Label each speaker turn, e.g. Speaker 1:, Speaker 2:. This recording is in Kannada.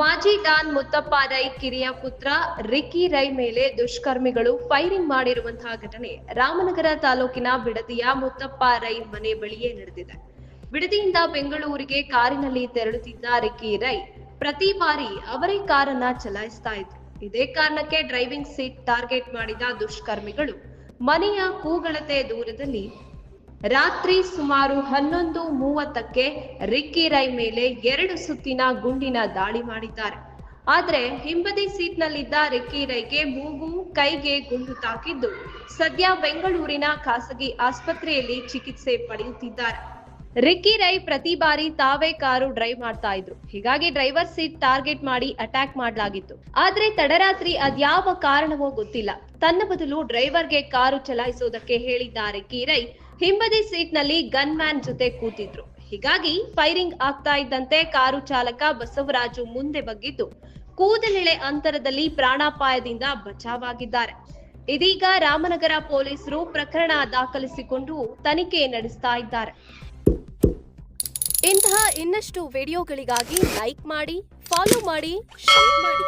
Speaker 1: ಮಾಜಿ ಡಾನ್ ಮುತ್ತಪ್ಪ ರೈ, ಕಿರಿಯ ಪುತ್ರ ರಿಕ್ಕಿ ರೈ ಮೇಲೆ ದುಷ್ಕರ್ಮಿಗಳು ಫೈರಿಂಗ್ ಮಾಡಿರುವಂತಹ ಘಟನೆ ರಾಮನಗರ ತಾಲೂಕಿನ ಬಿಡದಿಯ ಮುತ್ತಪ್ಪ ರೈ ಮನೆ ಬಳಿಯೇ ನಡೆದಿದೆ. ಬಿಡದಿಯಿಂದ ಬೆಂಗಳೂರಿಗೆ ಕಾರಿನಲ್ಲಿ ತೆರಳುತ್ತಿದ್ದ ರಿಕ್ಕಿ ರೈ ಪ್ರತಿ ಬಾರಿ ಅವರೇ ಕಾರನ್ನ ಚಲಾಯಿಸ್ತಾ ಇದ್ರು. ಇದೇ ಕಾರಣಕ್ಕೆ ಡ್ರೈವಿಂಗ್ ಸೀಟ್ ಟಾರ್ಗೆಟ್ ಮಾಡಿದ ದುಷ್ಕರ್ಮಿಗಳು ಮನೆಯ ಕೂಗಳತೆ ದೂರದಲ್ಲಿ ರಾತ್ರಿ ಸುಮಾರು ಹನ್ನೊಂದು ಮೂವತ್ತಕ್ಕೆ ರಿಕ್ಕಿ ರೈ ಮೇಲೆ ಎರಡು ಸುತ್ತಿನ ಗುಂಡಿನ ದಾಳಿ ಮಾಡಿದ್ದಾರೆ. ಆದ್ರೆ ಹಿಂಬದಿ ಸೀಟ್ನಲ್ಲಿದ್ದ ರಿಕ್ಕಿ ರೈಗೆ ಮೂಗು, ಕೈಗೆ ಗುಂಡು ತಾಕಿದ್ದು ಸದ್ಯ ಬೆಂಗಳೂರಿನ ಖಾಸಗಿ ಆಸ್ಪತ್ರೆಯಲ್ಲಿ ಚಿಕಿತ್ಸೆ ಪಡೆಯುತ್ತಿದ್ದಾರೆ. ರಿಕ್ಕಿ ರೈ ಪ್ರತಿ ಬಾರಿ ತಾವೇ ಕಾರು ಡ್ರೈವ್ ಮಾಡ್ತಾ ಇದ್ರು. ಹೀಗಾಗಿ ಡ್ರೈವರ್ ಸೀಟ್ ಟಾರ್ಗೆಟ್ ಮಾಡಿ ಅಟ್ಯಾಕ್ ಮಾಡಲಾಗಿತ್ತು. ಆದ್ರೆ ತಡರಾತ್ರಿ ಅದ್ಯಾವ ಕಾರಣವೋ ಗೊತ್ತಿಲ್ಲ. ತನ್ನ ಬದಲು ಡ್ರೈವರ್ಗೆ ಕಾರು ಚಲಾಯಿಸೋದಕ್ಕೆ ಹೇಳಿದ್ದ ರಿಕ್ಕಿ ರೈ ಹಿಂಬದಿ ಸೀಟ್ನಲ್ಲಿ ಗನ್ ಮ್ಯಾನ್ ಜೊತೆ ಕೂತಿದ್ರು. ಹೀಗಾಗಿ ಫೈರಿಂಗ್ ಆಗ್ತಾ ಇದ್ದಂತೆ ಕಾರು ಚಾಲಕ ಬಸವರಾಜು ಮುಂದೆ ಬಗ್ಗಿದ್ದು, ಕೂದಲೆಳೆ ಅಂತರದಲ್ಲಿ ಪ್ರಾಣಾಪಾಯದಿಂದ ಬಚಾವಾಗಿದ್ದಾರೆ. ಇದೀಗ ರಾಮನಗರ ಪೊಲೀಸರು ಪ್ರಕರಣ ದಾಖಲಿಸಿಕೊಂಡು ತನಿಖೆ ನಡೆಸ್ತಾ ಇದ್ದಾರೆ. ಇಂತಹ ಇನ್ನಷ್ಟು ವಿಡಿಯೋಗಳಿಗಾಗಿ ಲೈಕ್ ಮಾಡಿ, ಫಾಲೋ ಮಾಡಿ, ಶೇರ್ ಮಾಡಿ.